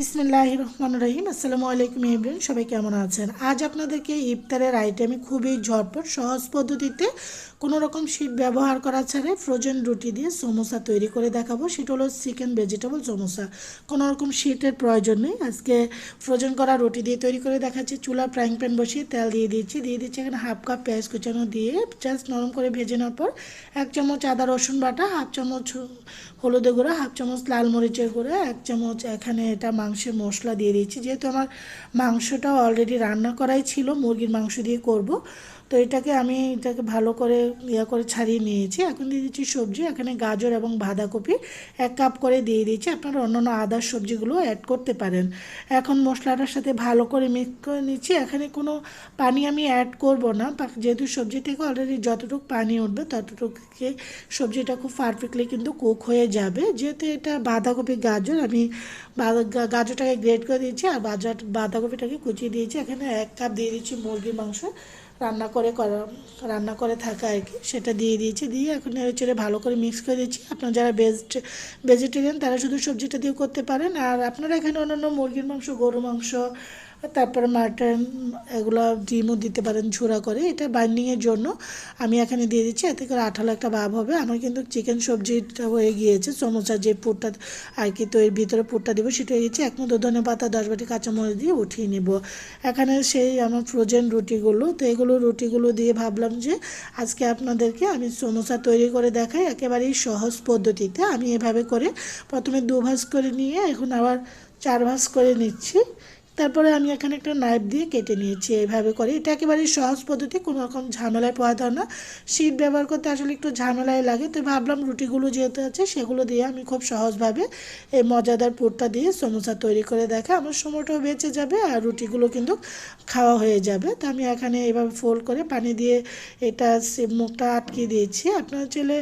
বিসমিল্লাহ রহমান রহিম। আসসালামু আলাইকুম ইব্রাহিম সবাই কেমন আছেন? আজ আপনাদেরকে ইফতারের আইটেমে খুবই ঝটপট, সহজ পদ্ধতিতে কোনো রকম শীট ব্যবহার করা ছাড়াই ফ্রোজেন রুটি দিয়ে সমোসা তৈরি করে দেখাবো। সেটা হলো চিকেন ভেজিটেবল সমোসা। কোনো রকম শীটের প্রয়োজন নেই। আজকে ফ্রোজেন করা রুটি দিয়ে তৈরি করে দেখাচ্ছি। চুলা ফ্রাইং প্যান বসিয়ে তেল দিয়ে দিচ্ছি। দিয়ে দিচ্ছি এখানে হাফ কাপ পেঁয়াজ কুচানো দিয়ে জাস্ট নরম করে ভেজে নেওয়ার পর এক চামচ আদা, রসুন বাটা হাফ চামচ হলুদে গুঁড়া হাফ চামচ লাল মরিচের গুঁড়া, এক চামচ এখানে এটা মাংসের মশলা দিয়ে দিয়েছি। যেহেতু আমার মাংসটাও অলরেডি রান্না করাই ছিল, মুরগির মাংস দিয়ে করব। তো এটাকে আমি এটাকে ভালো করে ইয়া করে ছাড়িয়ে নিয়েছি। এখন দিয়ে দিচ্ছি সবজি, এখানে গাজর এবং বাঁধাকপি এক কাপ করে দিয়ে দিয়েছি। আপনারা অন্যান্য আদার সবজিগুলো অ্যাড করতে পারেন। এখন মশলাটার সাথে ভালো করে মিক্স করে নিচ্ছি। এখানে কোনো পানি আমি অ্যাড করব না। যেহেতু সবজি থেকে অলরেডি যতটুকু পানি উঠবে, ততটুকুকে সবজিটা খুব পারফেক্টলি কিন্তু কুক হয়ে যাবে। যেহেতু এটা বাঁধাকপি, গাজর, আমি গাজরটাকে গ্রেড করে দিয়েছি আর বাজার বাঁধাকপিটাকে কুচিয়ে দিয়েছি। এখানে এক কাপ দিয়ে দিচ্ছি মুরগির মাংস। রান্না করে করা রান্না করে থাকা আর কি। সেটা দিয়ে দিয়েছি। দিয়ে এখন নেড়ে ভালো করে মিক্স করে দিচ্ছি আপনার যারা ভেজ ভেজিটেরিয়ান তারা শুধু সবজিটা দিয়ে করতে পারেন। আর আপনারা এখানে অন্যান্য মুরগির মাংস গরু মাংস তারপরে মাটন, এগুলো ডিমও দিতে পারেন ঝুরা করে। এটা বাইন্ডিংয়ের জন্য আমি এখানে দিয়ে দিচ্ছি, এতে করে আঠালো একটা ভাব হবে। আমার কিন্তু চিকেন সবজিটা হয়ে গিয়েছে, সমোসা যে পুরটা আর কি তো এর ভিতরে পুরটা দেবো সেটা হয়ে গেছে এক মতো ধনে পাতা, দশ বাটি কাঁচামরিচ দিয়ে উঠিয়ে নেব। এখানে সেই আমার ফ্রোজেন রুটিগুলো, তো এগুলো রুটিগুলো দিয়ে ভাবলাম যে আজকে আপনাদেরকে আমি সমোসা তৈরি করে দেখাই একেবারেই সহজ পদ্ধতিতে। আমি এভাবে করে প্রথমে দু ভাজ করে নিয়ে এখন আবার চার ভাজ করে নিচ্ছি। তারপরে আমি এখানে একটা নাইফ দিয়ে কেটে নিয়েছি, এইভাবে করে। এটা একেবারে সহজ পদ্ধতি, কোনো রকম ঝামেলায় পোহাতে হয় না। শীত ব্যবহার করতে আসলে একটু ঝামেলায় লাগে, তো ভাবলাম রুটিগুলো যেহেতু আছে, সেগুলো দিয়ে আমি খুব সহজভাবে এই মজাদার পুরটা দিয়ে সমোসা তৈরি করে দেখা। আমার সময়টাও বেঁচে যাবে আর রুটিগুলো কিন্তু খাওয়া হয়ে যাবে। তো আমি এখানে এভাবে ফোল্ড করে পানি দিয়ে এটা মুখটা আটকে দিয়েছি। আপনার ছেলে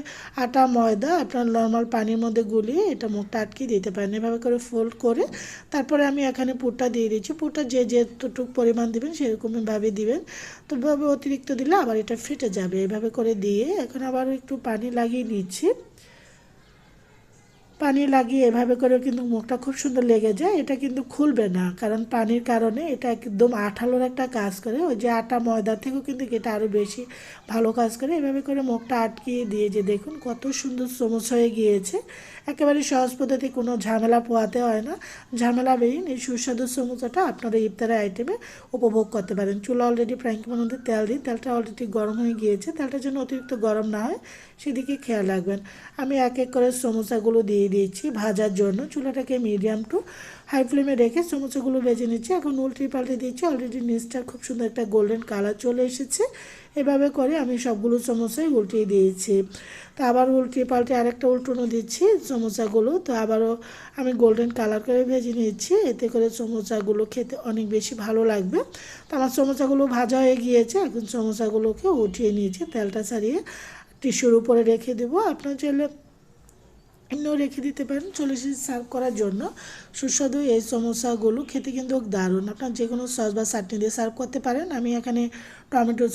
আটা, ময়দা, আপনার নর্মাল পানির মধ্যে গুলিয়ে এটা মুখটা আটকে দিতে পারেন। এভাবে করে ফোল্ড করে তারপরে আমি এখানে পুরটা দিয়ে দিচ্ছি। দিচ্ছি পুরটা যে যেতটুকু পরিমাণ দিবেন সেরকমভাবে দিবেন। তো ভাবে অতিরিক্ত দিলে আবার এটা ফেটে যাবে। এভাবে করে দিয়ে এখন আবার একটু পানি লাগিয়ে নিচ্ছি। পানি লাগিয়ে এভাবে করে কিন্তু মুখটা খুব সুন্দর লেগে যায়। এটা কিন্তু খুলবে না, কারণ পানির কারণে এটা একদম আঠালোর একটা কাজ করে। ওই যে আটা ময়দা থেকেও কিন্তু এটা আরও বেশি ভালো কাজ করে। এভাবে করে মুখটা আটকিয়ে দিয়ে যে দেখুন কত সুন্দর সমস্যা হয়ে গিয়েছে। একেবারে সহজ পদ্ধতি, কোনো ঝামেলা পোয়াতে হয় না। ঝামেলা ঝামেলাবিহীন এই সুস্বাদু সমোসাটা আপনারা ইফতারের আইটেমে উপভোগ করতে পারেন। চুলা অলরেডি ফ্রাঙ্কির মধ্যে তেল দিই তেলটা অলরেডি গরম হয়ে গিয়েছে। তেলটা যেন অতিরিক্ত গরম না হয়, সেদিকে খেয়াল রাখবেন। আমি এক এক করে সমোসাগুলো দিয়ে দিয়ে দিয়েছি ভাজার জন্য। চুলাটাকে মিডিয়াম টু হাই ফ্লেমে রেখে সমোসাগুলো ভেজে নিচ্ছি। এখন উল্টে পাল্টে দিচ্ছি। অলরেডি নিচটা খুব সুন্দর একটা গোল্ডেন কালার চলে এসেছে। এভাবে করে আমি সবগুলো সমোসাই উল্টিয়ে দিয়েছি। তো আবার উল্টিয়ে পাল্টে আরেকটা উল্টোনো দিচ্ছি সমোসাগুলো তো আবারও আমি গোল্ডেন কালার করে ভেজে নিচ্ছি এতে করে সমোসাগুলো খেতে অনেক বেশি ভালো লাগবে। তো আমার সমোসাগুলো ভাজা হয়ে গিয়েছে। এখন সমোসাগুলোকে উঠিয়ে নিয়েছি। তেলটা ছাড়িয়ে টিস্যুর উপরে রেখে দেবো। আপনার চাইলে এমনিও রেখে দিতে পারেন চল্লিশ সার্ভ করার জন্য। সুস্বাদু এই সমোসাগুলো খেতে কিন্তু দারুণ। আপনার যে কোনো সস বা চাটনি দিয়ে সার্ভ করতে পারেন। আমি এখানে টমেটো